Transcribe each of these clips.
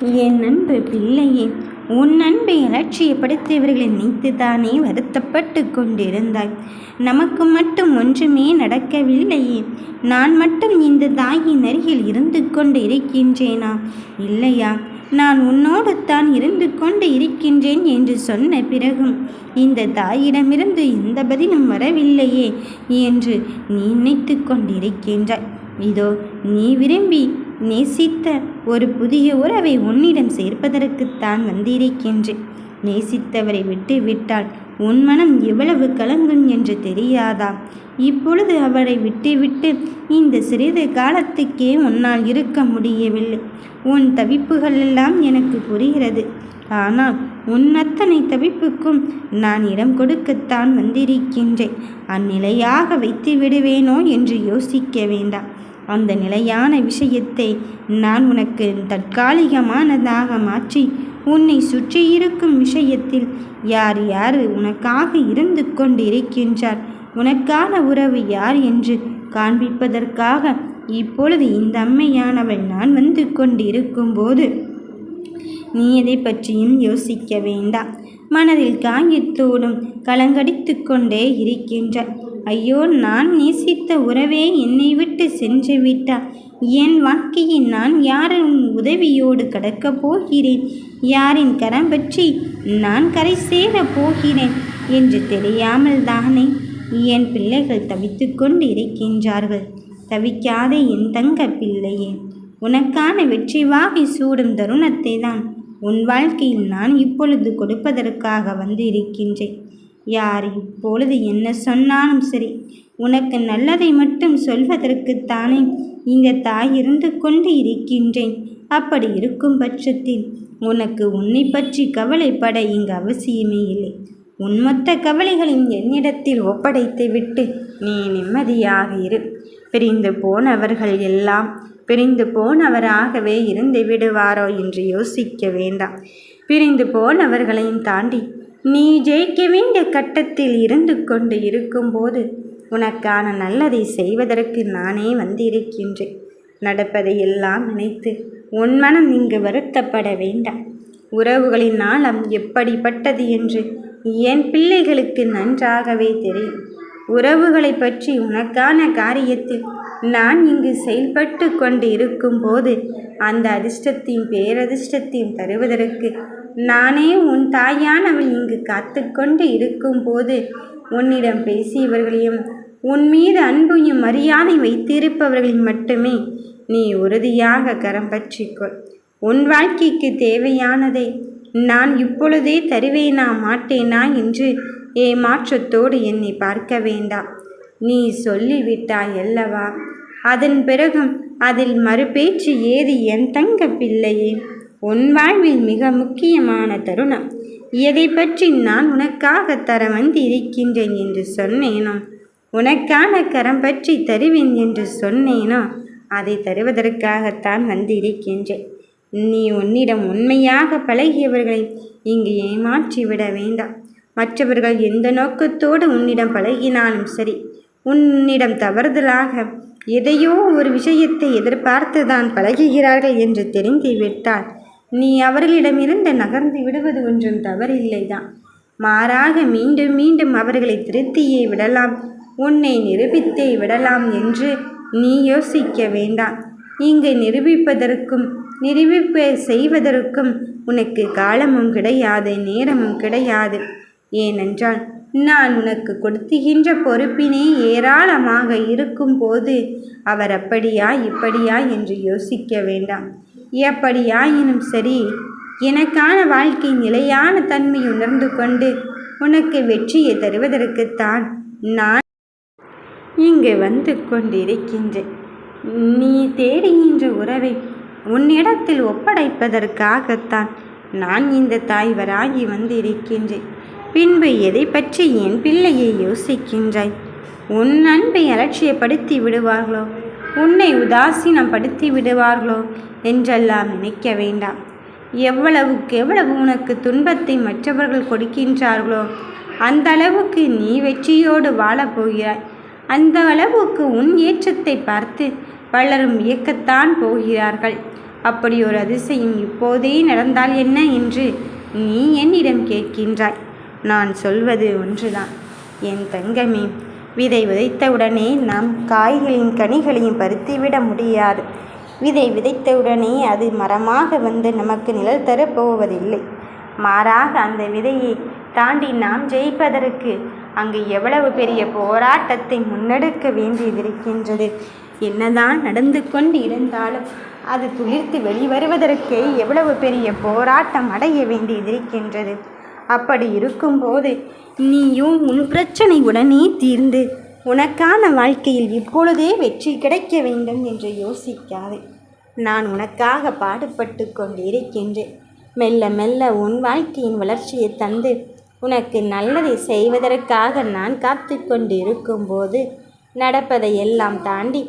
என் அன்பு பிள்ளையே உன் அன்பை அலட்சியப்படுத்தியவர்களை நினைத்து தானே வருத்தப்பட்டு கொண்டிருந்தாய். நமக்கு மட்டும் ஒன்றுமே நடக்கவில்லையே நான் மட்டும் இந்த தாயின் அருகில் இருந்து கொண்டு இருக்கின்றேனா? இல்லையா நான் உன்னோடு தான் இருந்து கொண்டு இருக்கின்றேன் என்று சொன்ன பிறகும் இந்த தாயிடமிருந்து எந்த பதிலும் வரவில்லையே என்று நீ நினைத்து கொண்டிருக்கின்றாய். இதோ நீ விரும்பி நேசித்த ஒரு புதிய உறவை உன்னிடம் சேர்ப்பதற்குத்தான் வந்திருக்கின்றேன். நேசித்தவரை விட்டு விட்டால் உன் மனம் எவ்வளவு கலங்கும் என்று தெரியாதா இப்பொழுது அவரை விட்டுவிட்டு இந்த சிறிது காலத்துக்கே உன்னால் இருக்க முடியவில்லை. உன் தவிப்புகள் எல்லாம் எனக்கு புரிகிறது. ஆனால் உன் அத்தனை தவிப்புக்கும் நான் இடம் கொடுக்கத்தான் வந்திருக்கின்றேன். அந்நிலையாக வைத்து விடுவேனோ என்று யோசிக்க வேண்டாம். அந்த நிலையான விஷயத்தை நான் உனக்கு தற்காலிகமானதாக மாற்றி உன்னை சுற்றி இருக்கும் விஷயத்தில் யார் யார் உனக்காக இருந்து கொண்டிருக்கின்றார்? உனக்கான உறவு யார் என்று காண்பிப்பதற்காக இப்பொழுது இந்த அம்மையானவள் நான் வந்து கொண்டிருக்கும் போது நீ எதை பற்றியும் யோசிக்க வேண்டாம். மனதில் காயத்தோடும் கலங்கடித்து கொண்டே இருக்கின்றாய் ஐயோ நான் நேசித்த உறவே என்னை விட்டு சென்று விட்டார் என் வாழ்க்கையை நான் யாரின் உதவியோடு கடக்கப் போகிறேன்? யாரின் கரம் பற்றி நான் கரை சேரப் போகிறேன் என்று தெரியாமல் தானே என் பிள்ளைகள் தவித்து கொண்டு இருக்கின்றார்கள். தவிக்காதே என் தங்க பிள்ளையே உனக்கான வெற்றி வாகை சூடும் தருணத்தை தான் உன் வாழ்க்கையில் நான் இப்பொழுது கொடுப்பதற்காக வந்து இருக்கின்றேன் யார் இப்பொழுது என்ன சொன்னாலும் சரி உனக்கு நல்லதை மட்டும் சொல்வதற்குத்தானே இந்த தாய் இருந்து கொண்டு இருக்கின்றேன். அப்படி இருக்கும் பட்சத்தில் உனக்கு உன்னை பற்றி கவலைப்பட இங்கு அவசியமே இல்லை. உன் மொத்த கவலைகளையும் என்னிடத்தில் ஒப்படைத்து விட்டு நீ நிம்மதியாக இரு. பிரிந்து போனவர்கள் எல்லாம் பிரிந்து போனவராகவே இருந்து விடுவாரோ என்று யோசிக்க வேண்டாம். பிரிந்து போனவர்களையும் தாண்டி நீ ஜெயிக்க வேண்டிய கட்டத்தில் இருந்து கொண்டு இருக்கும்போது உனக்கான நல்லதை செய்வதற்கு நானே வந்திருக்கின்றேன். நடப்பதை எல்லாம் நினைத்து உன் மனம் இங்கு வருத்தப்பட வேண்டாம். உறவுகளின் நாளம் எப்படிப்பட்டது என்று என் பிள்ளைகளுக்கு நன்றாகவே தெரியும். உறவுகளை பற்றி உனக்கான காரியத்தில் நான் இங்கு செயல்பட்டு கொண்டு இருக்கும்போது அந்த அதிர்ஷ்டத்தையும் பேரதிர்ஷ்டத்தையும் தருவதற்கு நானே உன் தாயானவள் இங்கு காத்து கொண்டு இருக்கும்போது உன்னிடம் பேசியவர்களையும் உன் மீது அன்பையும் மரியாதை வைத்திருப்பவர்களையும் மட்டுமே நீ உறுதியாக கரம் பற்றிக்கொள். உன் வாழ்க்கைக்கு தேவையானதை நான் இப்பொழுதே தருவேனா மாட்டேனா என்று ஏமாற்றத்தோடு என்னை பார்க்க வேண்டாம். நீ சொல்லிவிட்டாய் அல்லவா? அதன் பிறகும் அதில் மறுபேச்சு ஏது? என் தங்க பிள்ளையே உன் வாழ்வில் மிக முக்கியமான தருணம். எதை பற்றி நான் உனக்காக தர வந்து இருக்கின்றேன் என்று சொன்னேனோ? உனக்கான கரம் பற்றி தருவேன் என்று சொன்னேனோ? அதை தருவதற்காகத்தான் வந்து இருக்கின்றேன் நீ உன்னிடம் உண்மையாக பழகியவர்களை இங்கு ஏமாற்றி விட வேண்டாம். மற்றவர்கள் எந்த நோக்கத்தோடு உன்னிடம் பழகினாலும் சரி உன்னிடம் தவறுதலாக எதையோ ஒரு விஷயத்தை எதிர்பார்த்து தான் பழகுகிறார்கள் என்று தெரிந்துவிட்டால் நீ அவர்களிடமிருந்து நகர்ந்து விடுவது ஒன்றும் தவறில்லைதான். மாறாக மீண்டும் மீண்டும் அவர்களை திருத்தியே விடலாம். உன்னை நிரூபித்தே விடலாம் என்று நீ யோசிக்க வேண்டாம். இங்கு நிரூபிப்பதற்கும் நிரூபிப்பை செய்வதற்கும் உனக்கு காலமும் கிடையாது நேரமும் கிடையாது. ஏனென்றால் நான் உனக்கு கொடுத்துகின்ற பொறுப்பினே ஏராளமாக இருக்கும்போது அவர் அப்படியா இப்படியா என்று யோசிக்க வேண்டாம். எப்படியாயினும் சரி எனக்கான வாழ்க்கை நிலையான தன்மை உணர்ந்து கொண்டு உனக்கு வெற்றியை தருவதற்குத்தான் நான் இங்கு வந்து கொண்டிருக்கின்றேன். நீ தேடுகின்ற உறவை உன்னிடத்தில் ஒப்படைப்பதற்காகத்தான் நான் இந்த தாய்வராகி வந்திருக்கின்றேன். பின்பு எதை பற்றி என் பிள்ளையை யோசிக்கின்றாய்? உன் அன்பை அலட்சியப்படுத்தி விடுவார்களோ? உன்னை உதாசீனப்படுத்தி விடுவார்களோ என்றெல்லாம் நினைக்க வேண்டாம். எவ்வளவுக்கு எவ்வளவு உனக்கு துன்பத்தை மற்றவர்கள் கொடுக்கின்றார்களோ அந்த அளவுக்கு நீ வெற்றியோடு வாழப்போகிறாய் அந்த அளவுக்கு உன் ஏற்றத்தை பார்த்து பலரும் இயக்கத்தான் போகிறார்கள். அப்படி ஒரு அதிசயம் இப்போதே நடந்தால் என்ன என்று நீ என்னிடம் கேட்கின்றாய். நான் சொல்வது ஒன்றுதான். என் தங்கமே விதை விதைத்தவுடனே நாம் காய்களின் கனிகளையும் பறித்துவிட முடியாது. விதை விதைத்தவுடனே அது மரமாக வந்து நமக்கு நிழல் தரப்போவதில்லை மாறாக அந்த விதையை தாண்டி நாம் ஜெயிப்பதற்கு அங்கு எவ்வளவு பெரிய போராட்டத்தை முன்னெடுக்க வேண்டியதிருக்கின்றது என்னதான் நடந்து கொண்டு இருந்தாலும் அது துளிர்த்து வெளிவருவதற்கே எவ்வளவு பெரிய போராட்டம் அடைய வேண்டியதிருக்கின்றது அப்படி இருக்கும்போது நீயும் உன் பிரச்சனை உடனே தீர்ந்து உனக்கான வாழ்க்கையில் இப்பொழுதே வெற்றி கிடைக்க வேண்டும் என்று யோசிக்காதே. நான் உனக்காக பாடுபட்டு கொண்டிருக்கின்றேன். மெல்ல மெல்ல உன் வாழ்க்கையின் வளர்ச்சியை தந்து உனக்கு நல்லதை செய்வதற்காக நான் காத்து கொண்டிருக்கும்போது நடப்பதை எல்லாம் தாண்டி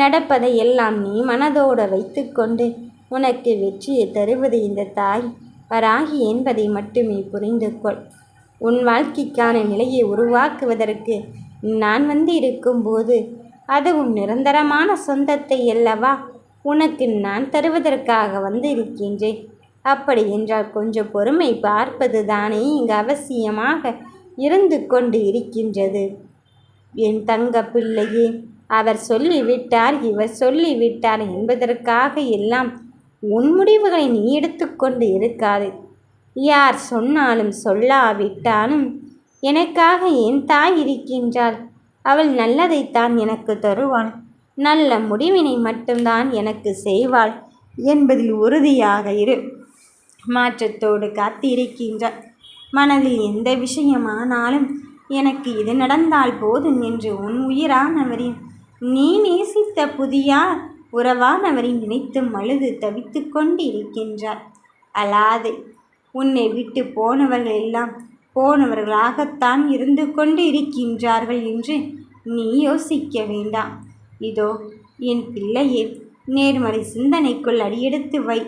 நடப்பதை எல்லாம் நீ மனதோடு வைத்துக்கொண்டு உனக்கு வெற்றியை தருவது இந்த தாய். வராகி என்பதை மட்டுமே புரிந்து கொள். உன் வாழ்க்கைக்கான நிலையை உருவாக்குவதற்கு நான் வந்து இருக்கும்போது அதுவும் நிரந்தரமான சொந்தத்தை அல்லவா? உனக்கு நான் தருவதற்காக வந்து இருக்கின்றேன் அப்படி என்றால் கொஞ்சம் பொறுமை பார்ப்பது தானே இங்கு அவசியமாக இருந்து கொண்டு இருக்கின்றது. என் தங்க பிள்ளையே அவர் சொல்லிவிட்டார் இவர் சொல்லிவிட்டார் என்பதற்காக எல்லாம் உன் முடிவுகளை நீ எடுத்துக்கொண்டு இருக்காது. யார் சொன்னாலும் சொல்லாவிட்டாலும் எனக்காக என் தாய் இருக்கின்றாள். அவள் நல்லதைத்தான் எனக்கு தருவாள். நல்ல முடிவினை மட்டும்தான் எனக்கு செய்வாள் என்பதில் உறுதியாக இரு. மாற்றத்தோடு காத்திருக்கின்றார் மனதில் எந்த விஷயமானாலும் எனக்கு இது நடந்தால் போதும் என்று உன் உயிரானவரின் நீ நேசித்த புதியார் உறவானவரின் நினைத்து மழுது தவித்து கொண்டு இருக்கின்றார் அலாது உன்னை விட்டு போனவர்கள் எல்லாம் போனவர்களாகத்தான் இருந்து கொண்டு இருக்கின்றார்கள் என்று நீ யோசிக்க வேண்டாம். இதோ என் பிள்ளையே நேர்மறை சிந்தனைக்குள் அடியெடுத்து வை.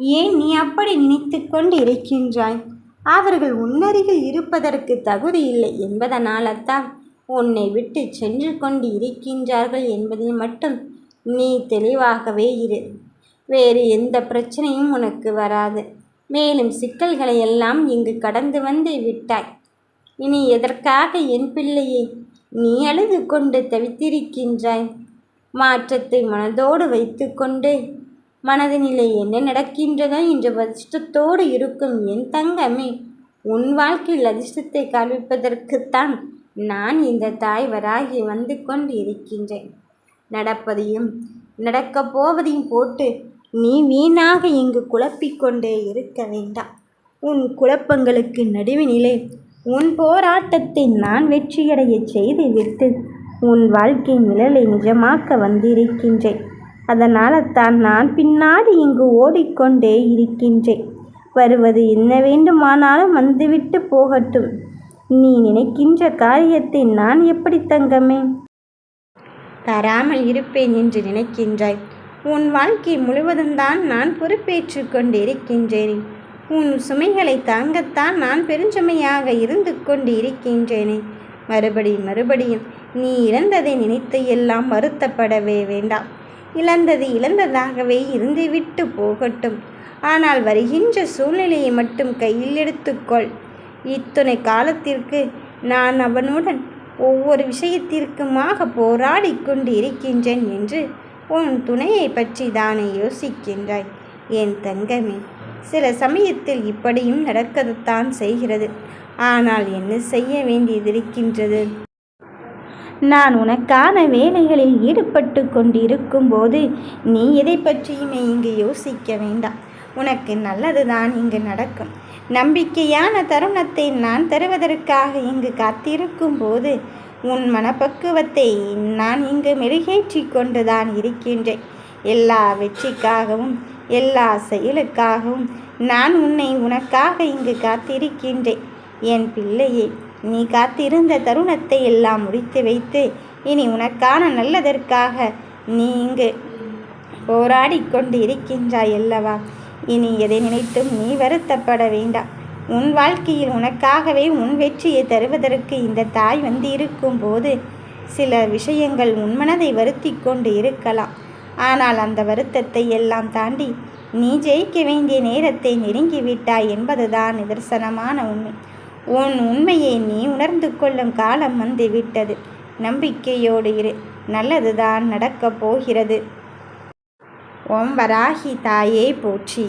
ஏன் நீ அப்படி நினைத்து கொண்டு இருக்கின்றாய் அவர்கள் உன்னருகில் இருப்பதற்கு தகுதி இல்லை என்பதனால்தான் உன்னை விட்டு சென்று கொண்டு இருக்கின்றார்கள் என்பதில் மட்டும் நீ தெளிவாகவே இரு. வேறு எந்த பிரச்சனையும் உனக்கு வராது. மேலும் சிக்கல்களை எல்லாம் இங்கு கடந்து வந்து விட்டாய். இனி எதற்காக என் பிள்ளையை நீ அழுது கொண்டு தவித்திருக்கின்றாய்? மாற்றத்தை மனதோடு வைத்துக்கொண்டு மனதினிலே என்ன நடக்கின்றதோ என்ற அதிர்ஷ்டத்தோடு இருக்கும் என் தங்கமே உன் வாழ்க்கையில் அதிர்ஷ்டத்தை காண்பிப்பதற்குத்தான் நான் இந்த தாய் வராகி வந்து கொண்டு இருக்கின்றேன் நடப்பதையும் நடக்கப் போவதையும் போட்டு நீ வீணாக இங்கு குழப்பிக்கொண்டே இருக்க வேண்டாம். உன் குழப்பங்களுக்கு நடுவினிலே உன் போராட்டத்தை நான் வெற்றியடைய செய்துவிட்டு உன் வாழ்க்கை நிழலை நிஜமாக்க வந்திருக்கின்றேன். அதனால் தான் நான் பின்னாடி இங்கு ஓடிக்கொண்டே இருக்கின்றேன். வருவது என்ன வேண்டுமானாலும் வந்துவிட்டு போகட்டும். நீ நினைக்கின்ற காரியத்தை நான் எப்படி தங்கமே? தராமல் இருப்பேன் என்று நினைக்கின்றாய். உன் வாழ்க்கை முழுவதும் தான் நான் பொறுப்பேற்று கொண்டிருக்கின்றேனே. உன் சுமைகளை தாங்கத்தான் நான் பெருஞ்சுமையாக இருந்து கொண்டு இருக்கின்றேனே மறுபடியும் மறுபடியும் நீ இழந்ததை நினைத்து எல்லாம் வருத்தப்படவே வேண்டாம். இழந்தது இழந்ததாகவே இருந்துவிட்டு போகட்டும். ஆனால் வருகின்ற சூழ்நிலையை மட்டும் கையில் எடுத்துக்கொள். இத்துணை காலத்திற்கு நான் அவனுடன் ஒவ்வொரு விஷயத்திற்குமாக போராடி கொண்டு இருக்கின்றேன் என்று உன் துணையை பற்றி தானே யோசிக்கின்றாய். என் தங்கமே சில சமயத்தில் இப்படியும் நடக்கத்தான் செய்கிறது. ஆனால் என்ன செய்ய வேண்டியதிருக்கின்றது? நான் உனக்கான வேலைகளில் ஈடுபட்டு கொண்டிருக்கும் போது நீ எதை பற்றியுமே இங்கு யோசிக்க வேண்டாம். உனக்கு நல்லதுதான் இங்கு நடக்கும். நம்பிக்கையான தருணத்தை நான் தருவதற்காக இங்கு காத்திருக்கும் போது உன் மனப்பக்குவத்தை நான் இங்கு மெருகேற்றி கொண்டுதான் இருக்கின்றேன். எல்லா வெற்றிக்காகவும் எல்லா செயலுக்காகவும் நான் உன்னை உனக்காக இங்கு காத்திருக்கின்றேன். என் பிள்ளையே நீ காத்திருந்த தருணத்தை எல்லாம் முடித்து வைத்து இனி உனக்கான நல்லதற்காக நீ இங்கு போராடி கொண்டு இருக்கின்றாய் அல்லவா? இனி எதை நினைத்தும் நீ வருத்தப்பட வேண்டாம். உன் வாழ்க்கையில் உனக்காகவே உன் வெற்றியை தருவதற்கு இந்த தாய் வந்து இருக்கும்போது சில விஷயங்கள் உன் மனதை வருத்தி கொண்டு இருக்கலாம். ஆனால் அந்த வருத்தத்தை எல்லாம் தாண்டி நீ ஜெயிக்க வேண்டிய நேரத்தை நெருங்கிவிட்டாய் என்பதுதான் நிதர்சனமான உண்மை. உன் உண்மையை நீ உணர்ந்து கொள்ளும் காலம் வந்துவிட்டது நம்பிக்கையோடு இரு. நல்லதுதான் நடக்கப் போகிறது. ஓம் வராகி தாயை போற்றி.